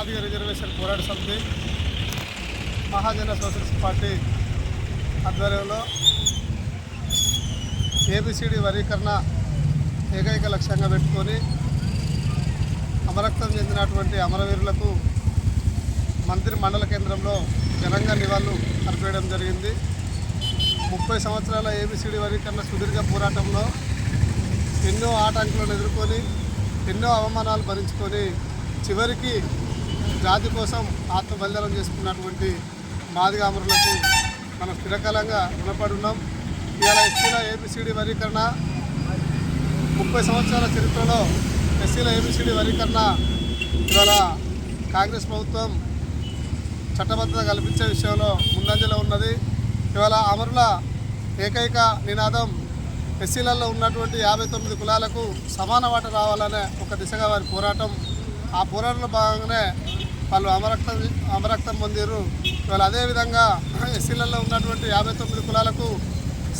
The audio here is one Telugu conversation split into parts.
మాదిగ రిజర్వేషన్ పోరాట సమితి మహాజన సోషలిస్ట్ పార్టీ ఆధ్వర్యంలో ఏబిసిడి వర్గీకరణ ఏకైక లక్ష్యంగా పెట్టుకొని అమరక్తం చెందినటువంటి అమరవీరులకు మంత్రి మండల కేంద్రంలో ఘనంగా నివాళులు అర్పేయడం జరిగింది. ముప్పై సంవత్సరాల ఏబిసిడి వర్గీకరణ సుదీర్ఘ పోరాటంలో ఎన్నో ఆటంకులను ఎదుర్కొని ఎన్నో అవమానాలు భరించుకొని చివరికి జాతి కోసం ఆత్మ బలిదానం చేసుకున్నటువంటి మాదిగామరులకు మనం స్థిరకాలంగా రుణపడి ఉన్నాం. ఇవాళ ఎస్సీల ఏబిసిడి వర్గీకరణ ముప్పై సంవత్సరాల చరిత్రలో ఎస్సీల ఏబిసిడి వర్గీకరణ ఇవాళ కాంగ్రెస్ ప్రభుత్వం చట్టబద్ధత కల్పించే విషయంలో ముందంజలో ఉన్నది. ఇవాళ అమరుల ఏకైక నినాదం ఎస్సీలలో ఉన్నటువంటి యాభై తొమ్మిది కులాలకు సమాన వాట రావాలనే ఒక దిశగా వారి పోరాటం. ఆ పోరాటంలో భాగంగానే వాళ్ళు అమరక్తం అమరక్తం పొందిరు ఇవాళ అదేవిధంగా ఎస్సీలలో ఉన్నటువంటి యాభై తొమ్మిది కులాలకు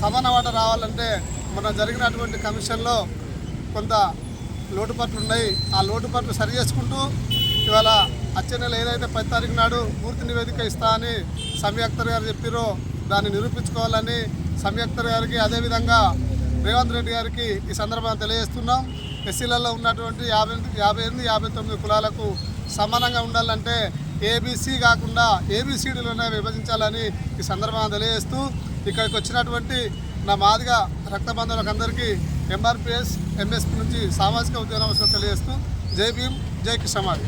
సమాన వాట రావాలంటే మొన్న జరిగినటువంటి కమిషన్లో కొంత లోటుపట్లు ఉన్నాయి. ఆ లోటుపట్లు సరి చేసుకుంటూ ఇవాళ వచ్చే నెల ఏదైతే పది తారీఖు నాడు పూర్తి నివేదిక ఇస్తా అని సమీ అఖ్తర్ గారు చెప్పారో దాన్ని నిరూపించుకోవాలని సమీ అఖ్తర్ గారికి అదేవిధంగా రేవంత్ రెడ్డి గారికి ఈ సందర్భంగా తెలియజేస్తున్నాం. ఎస్సీలలో ఉన్నటువంటి యాభై యాభై ఎనిమిది యాభై తొమ్మిది కులాలకు సమానంగా ఉండాలంటే ఏబీసీ కాకుండా ఏబీసీడీలోనే విభజించాలని ఈ సందర్భంగా తెలియజేస్తూ ఇక్కడికి వచ్చినటువంటి నా మాదిగా రక్త బంధువులకు ఎంఆర్పిఎస్ ఎంఎస్పీ నుంచి సామాజిక ఉద్యోగం తెలియజేస్తూ. జై భీమ్ జై కిషమాడి